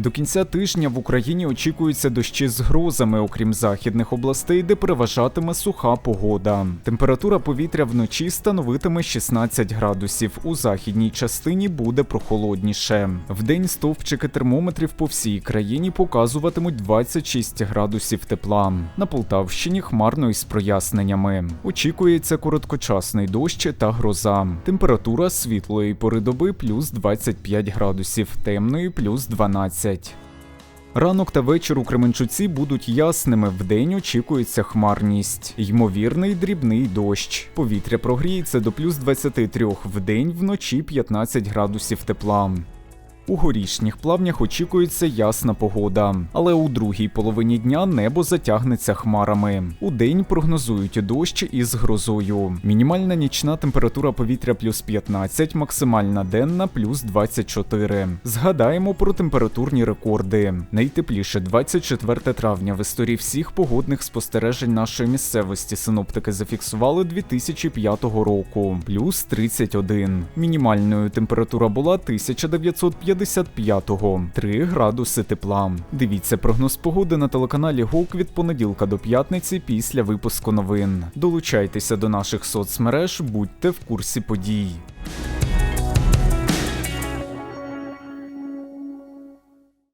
До кінця тижня в Україні очікуються дощі з грозами, окрім західних областей, де переважатиме суха погода. Температура повітря вночі становитиме 16 градусів. У західній частині буде прохолодніше. Вдень стовпчики термометрів по всій країні показуватимуть 26 градусів тепла. На Полтавщині хмарно із проясненнями. Очікується короткочасний дощ та гроза. Температура світлої пори доби плюс 25 градусів, темної плюс 12. Ранок та вечір у Кременчуці будуть ясними. Вдень очікується хмарність. Ймовірний дрібний дощ. Повітря прогріється до плюс 23 вдень, вночі 15 градусів тепла. У горішніх плавнях очікується ясна погода, але у другій половині дня небо затягнеться хмарами. У день прогнозують дощ із грозою. Мінімальна нічна температура повітря плюс 15, максимальна денна плюс 24. Згадаємо про температурні рекорди. Найтепліше 24 травня в історії всіх погодних спостережень нашої місцевості синоптики зафіксували 2005 року, плюс 31. Мінімальною температура була 1955-го, 3 градуси тепла. Дивіться прогноз погоди на телеканалі ГОК від понеділка до п'ятниці після випуску новин. Долучайтеся до наших соцмереж, будьте в курсі подій.